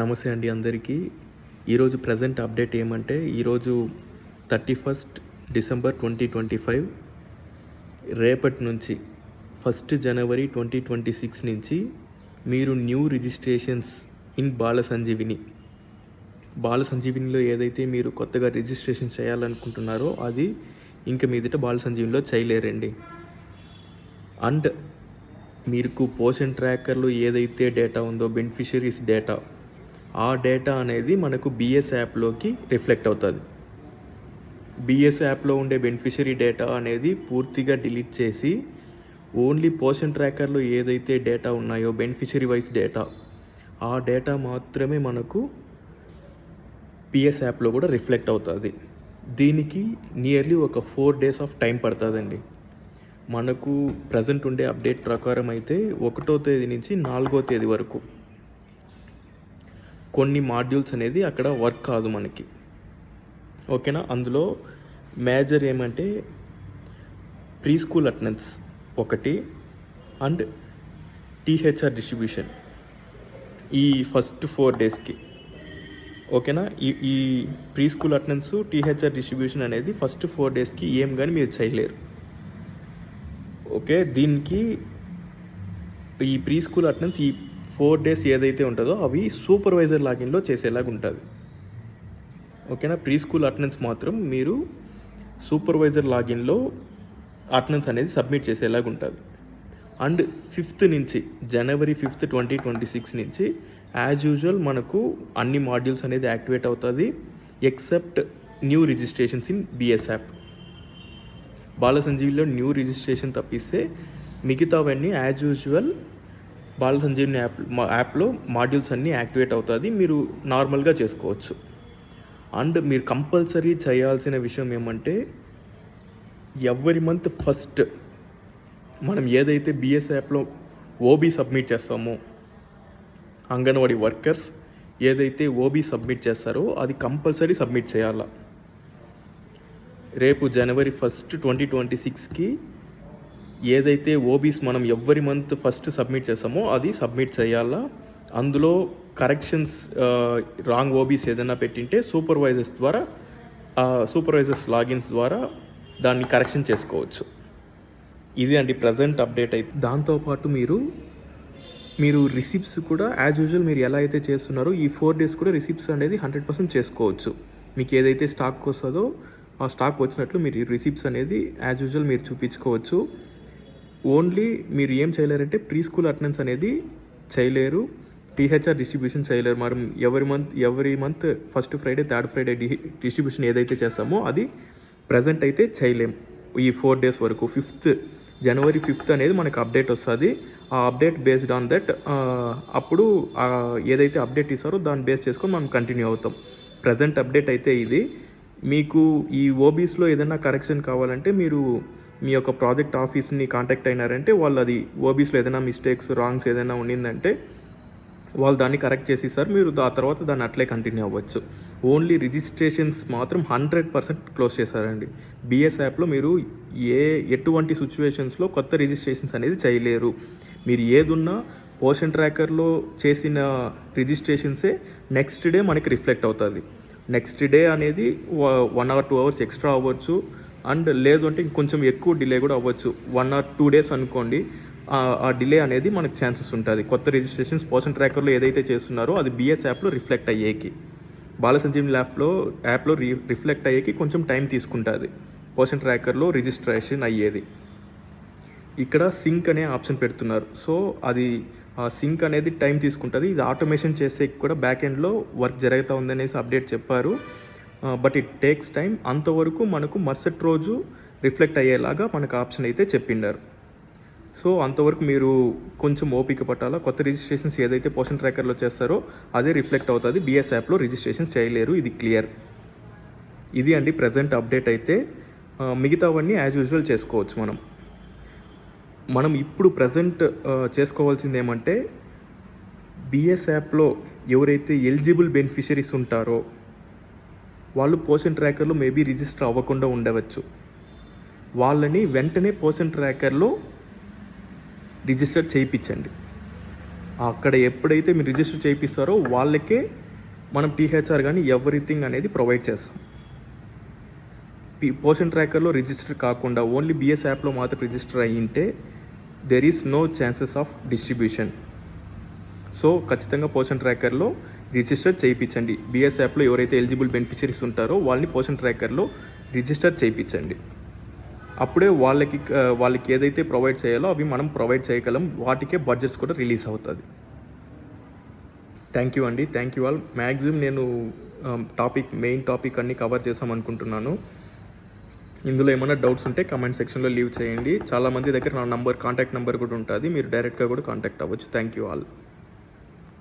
నమస్తే అండి అందరికీ. ఈరోజు ప్రజెంట్ అప్డేట్ ఏమంటే ఈరోజు thirty first December twenty twenty five రేపటి నుంచి first January twenty twenty six నుంచి మీరు new registrations in Bala Sanjeevini Bala సంజీవినిలో ఏదైతే మీరు కొత్తగా రిజిస్ట్రేషన్ చేయాలనుకుంటున్నారో అది ఇంక మీదట బాల సంజీవినిలో చేయలేరండి. అండ్ మీకు పోషన్ ట్రాకర్లో ఏదైతే డేటా ఉందో బెనిఫిషరీస్ డేటా ఆ డేటా అనేది మనకు బిఎస్ యాప్లోకి రిఫ్లెక్ట్ అవుతుంది. బిఎస్ యాప్లో ఉండే బెనిఫిషరీ డేటా అనేది పూర్తిగా డిలీట్ చేసి ఓన్లీ పోషన్ ట్రాకర్లో ఏదైతే డేటా ఉన్నాయో బెనిఫిషరీ వైజ్ డేటా ఆ డేటా మాత్రమే మనకు పిఎస్ యాప్లో కూడా రిఫ్లెక్ట్ అవుతుంది. దీనికి నియర్లీ ఒక ఫోర్ డేస్ ఆఫ్ టైం పడుతుందండి. మనకు ప్రజెంట్ ఉండే అప్డేట్ ప్రకారం అయితే ఒకటో తేదీ నుంచి నాలుగో తేదీ వరకు కొన్ని మాడ్యూల్స్ అనేది అక్కడ వర్క్ కాదు మనకి. ఓకేనా? అందులో మేజర్ ఏమంటే ప్రీ స్కూల్ అటెండెన్స్ ఒకటి అండ్ టీహెచ్ఆర్ డిస్ట్రిబ్యూషన్ ఈ ఫస్ట్ ఫోర్ డేస్కి. ఓకేనా? ఈ ఈ pre school attendance THR distribution అనేది ఫస్ట్ ఫోర్ డేస్కి ఏం కానీ మీరు చేయలేరు. ఓకే? దీనికి ఈ ప్రీ స్కూల్ అటెండెన్స్ ఈ ఫోర్ డేస్ ఏదైతే ఉంటుందో అవి సూపర్వైజర్ లాగిన్లో చేసేలాగా ఉంటుంది. ఓకేనా? ప్రీ స్కూల్ అటెండెన్స్ మాత్రం మీరు సూపర్వైజర్ లాగిన్లో అటెండెన్స్ అనేది సబ్మిట్ చేసేలాగా ఉంటుంది. అండ్ ఫిఫ్త్ నుంచి January fifth twenty twenty six నుంచి యాజ్ యూజువల్ మనకు అన్ని మాడ్యూల్స్ అనేది యాక్టివేట్ అవుతుంది. Except new registrations in BS app. బాల సంజీవిలో న్యూ రిజిస్ట్రేషన్ తప్పిస్తే మిగతావన్నీ as usual Bala Sanjeevini app మా యాప్లో మాడ్యూల్స్ అన్నీ యాక్టివేట్ అవుతుంది. మీరు నార్మల్గా చేసుకోవచ్చు. అండ్ మీరు కంపల్సరీ చేయాల్సిన విషయం ఏమంటే ఎవరి మంత్ ఫస్ట్ మనం ఏదైతే బిఎస్ యాప్లో ఓబీ సబ్మిట్ చేస్తామో అంగన్వాడీ వర్కర్స్ ఏదైతే ఓబీ సబ్మిట్ చేస్తారో అది కంపల్సరీ సబ్మిట్ చేయాలా. రేపు జనవరి ఫస్ట్ ట్వంటీ ట్వంటీ సిక్స్కి ఏదైతే ఓబీస్ మనం ఎవ్రీ మంత్ ఫస్ట్ సబ్మిట్ చేస్తామో అది సబ్మిట్ చేయాలా? అందులో కరెక్షన్స్ రాంగ్ ఓబీస్ ఏదైనా పెట్టింటే సూపర్వైజర్స్ ద్వారా సూపర్వైజర్స్ లాగిన్స్ ద్వారా దాన్ని కరెక్షన్ చేసుకోవచ్చు. ఇది అండి ప్రజెంట్ అప్డేట్ అయితే. దాంతోపాటు మీరు మీరు రిసిప్ట్స్ కూడా యాజ్ యూజువల్ మీరు ఎలా అయితే చేస్తున్నారో ఈ ఫోర్ డేస్ కూడా రిసిప్ట్స్ అనేది హండ్రెడ్ పర్సెంట్ చేసుకోవచ్చు. మీకు ఏదైతే స్టాక్ వస్తుందో ఆ స్టాక్ వచ్చినట్లు మీరు రిసిప్ట్స్ అనేది యాజ్ యూజువల్ మీరు చూపించుకోవచ్చు. ఓన్లీ మీరు ఏం చేయలేరంటే ప్రీ స్కూల్ అటెండెన్స్ అనేది చేయలేరు. టీహెచ్ఆర్ డిస్ట్రిబ్యూషన్ చేయలేరు. మనం ఎవరి మంత్ ఎవరి month first Friday third Friday D distribution ఏదైతే చేస్తామో అది ప్రజెంట్ అయితే చేయలేం. ఈ ఫోర్ డేస్ వరకు ఫిఫ్త్ జనవరి ఫిఫ్త్ అనేది మనకు అప్డేట్ వస్తుంది. ఆ అప్డేట్ బేస్డ్ ఆన్ దట్ అప్పుడు ఏదైతే అప్డేట్ ఇస్తారో దాన్ని బేస్ చేసుకొని మనం కంటిన్యూ అవుతాం. ప్రజెంట్ అప్డేట్ అయితే ఇది. మీకు ఈ ఓబీస్లో ఏదైనా కరెక్షన్ కావాలంటే మీరు మీ యొక్క ప్రాజెక్ట్ ఆఫీస్ని కాంటాక్ట్ అయినారంటే వాళ్ళు అది ఓబీస్లో ఏదైనా మిస్టేక్స్ రాంగ్స్ ఏదైనా ఉండిందంటే వాళ్ళు దాన్ని కరెక్ట్ చేసి సార్ మీరు ఆ తర్వాత దాన్ని అట్లే కంటిన్యూ అవ్వచ్చు. ఓన్లీ రిజిస్ట్రేషన్స్ మాత్రం హండ్రెడ్ పర్సెంట్ క్లోజ్ చేశారండి. బిఎస్ యాప్లో మీరు ఏ ఎటువంటి సిచ్యువేషన్స్లో కొత్త రిజిస్ట్రేషన్స్ అనేది చేయలేరు. మీరు ఏదున్నా పోషన్ ట్రాకర్లో చేసిన రిజిస్ట్రేషన్సే నెక్స్ట్ డే మనకి రిఫ్లెక్ట్ అవుతుంది. నెక్స్ట్ డే అనేది one hour two hours extra అవ్వచ్చు. అండ్ లేదు అంటే ఇంకొంచెం ఎక్కువ డిలే కూడా అవ్వచ్చు. వన్ ఆర్ టూ డేస్ అనుకోండి ఆ డిలే అనేది మనకు ఛాన్సెస్ ఉంటుంది. కొత్త రిజిస్ట్రేషన్స్ పోషన్ ట్రాకర్లో ఏదైతే చేస్తున్నారో అది బిఎస్ యాప్లో రిఫ్లెక్ట్ అయ్యేకి బాలసంజీవ్ ల్యాప్లో యాప్లో యాప్లో రి రిఫ్లెక్ట్ అయ్యేకి కొంచెం టైం తీసుకుంటుంది. పోషన్ ట్రాకర్లో రిజిస్ట్రేషన్ అయ్యేది. ఇక్కడ సింక్ అనే ఆప్షన్ పెడుతున్నారు. సో అది ఆ సింక్ అనేది టైం తీసుకుంటుంది. ఇది ఆటోమేషన్ చేసే కూడా బ్యాక్ ఎండ్లో వర్క్ జరుగుతూ ఉందనేసి అప్డేట్ చెప్పారు. బట్ ఇట్ టేక్స్ టైం అంతవరకు మనకు మరుసటి రోజు రిఫ్లెక్ట్ అయ్యేలాగా మనకు ఆప్షన్ అయితే చెప్పిండారు. సో అంతవరకు మీరు కొంచెం ఓపిక పట్టాలా? కొత్త రిజిస్ట్రేషన్స్ ఏదైతే పోషన్ ట్రాకర్లో చేస్తారో అదే రిఫ్లెక్ట్ అవుతుంది. బిఎస్ యాప్లో రిజిస్ట్రేషన్ చేయలేరు. ఇది క్లియర్ ఇది అండి ప్రజెంట్ అప్డేట్ అయితే. మిగతావన్నీ యాజ్ యూజువల్ చేసుకోవచ్చు మనం. మనం ఇప్పుడు ప్రజెంట్ చేసుకోవాల్సింది ఏమంటే బిఎస్ యాప్లో ఎవరైతే ఎలిజిబుల్ బెనిఫిషరీస్ ఉంటారో వాళ్ళు పోషన్ ట్రాకర్లో మేబీ రిజిస్టర్ అవ్వకుండా ఉండవచ్చు. వాళ్ళని వెంటనే పోషన్ ట్రాకర్లో రిజిస్టర్ చేయించండి అక్కడ ఎప్పుడైతే మీరు రిజిస్టర్ చేయిస్తారో వాళ్ళకే మనం టీహెచ్ఆర్ కానీ ఎవ్రీథింగ్ అనేది ప్రొవైడ్ చేస్తాం. పి పోషన్ ట్రాకర్లో రిజిస్టర్ కాకుండా ఓన్లీ బిఎస్ యాప్లో మాత్రం register అయ్యింటే there is no chances of distribution so ఖచ్చితంగా పోషన్ ట్రాకర్లో రిజిస్టర్ చేయించండి. బిఎస్ యాప్లో ఎవరైతే ఎలిజిబుల్ బెనిఫిషరీస్ ఉంటారో వాళ్ళని పోషన్ ట్రాకర్లో రిజిస్టర్ చేయించండి. అప్పుడే వాళ్ళకి వాళ్ళకి ఏదైతే ప్రొవైడ్ చేయాలో అవి మనం ప్రొవైడ్ చేయగలం. వాటికే బడ్జెట్స్ కూడా రిలీజ్ అవుతుంది. థ్యాంక్ యూ అండి. Thank you all. మ్యాక్సిమం నేను టాపిక్ మెయిన్ టాపిక్ అన్నీ కవర్ చేసాం అనుకుంటున్నాను. ఇందులో ఏమైనా డౌట్స్ ఉంటే కమెంట్ సెక్షన్లో లీవ్ చేయండి. చాలామంది దగ్గర నా నంబర్ కాంటాక్ట్ నెంబర్ కూడా ఉంటుంది. మీరు డైరెక్ట్గా కూడా కాంటాక్ట్ అవ్వచ్చు. Thank you all.